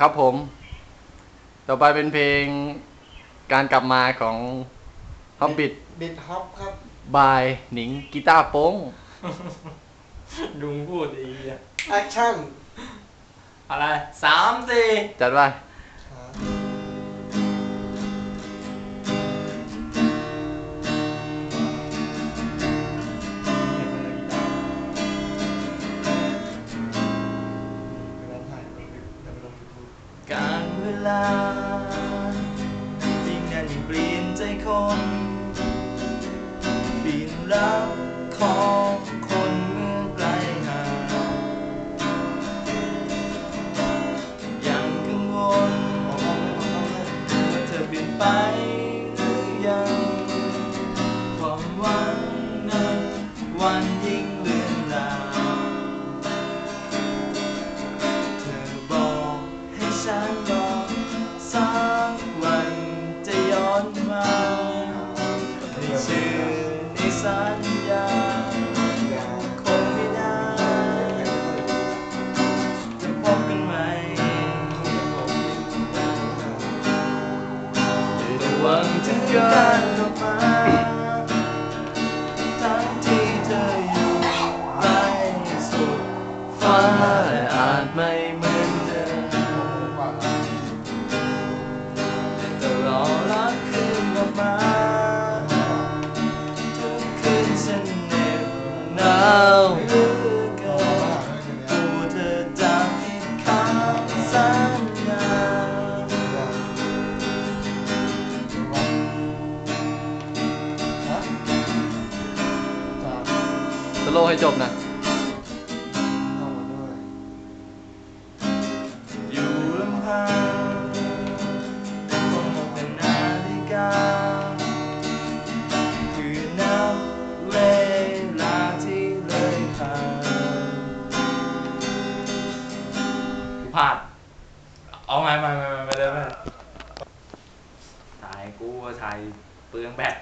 ครับผม ต่อไปเป็นเพลงการกลับมาของฮอบบิทบิดฮอปครับ บายหนิงกีตาร์โป้ง ลุงพูดอีกอะแอคชั่น อะไรสามสี่จัดว่า ลายิ่งนานยิ่งเปลี่ยนใจคนเปลี่ยนรักของคนเมื่อไกลห่างยังกังวลว่าเธอเปลี่ยนไปหรือยังความหวังนั้นวันยิ่ง ชื่อในสัญญาคงไม่ได้จะพบกันไหมแต่หวังถึงการกลับมาทั้งที่เธออยู่ไกลสุดฟ้า ตัวเธอจะผิดคำสัญญาสโลให้จบนะ พลาด เอาไม่ไม่ไม่ไม่ไม่ได้ไม่ได้ถ่ายกูว่าถ่ายเปลืองแบต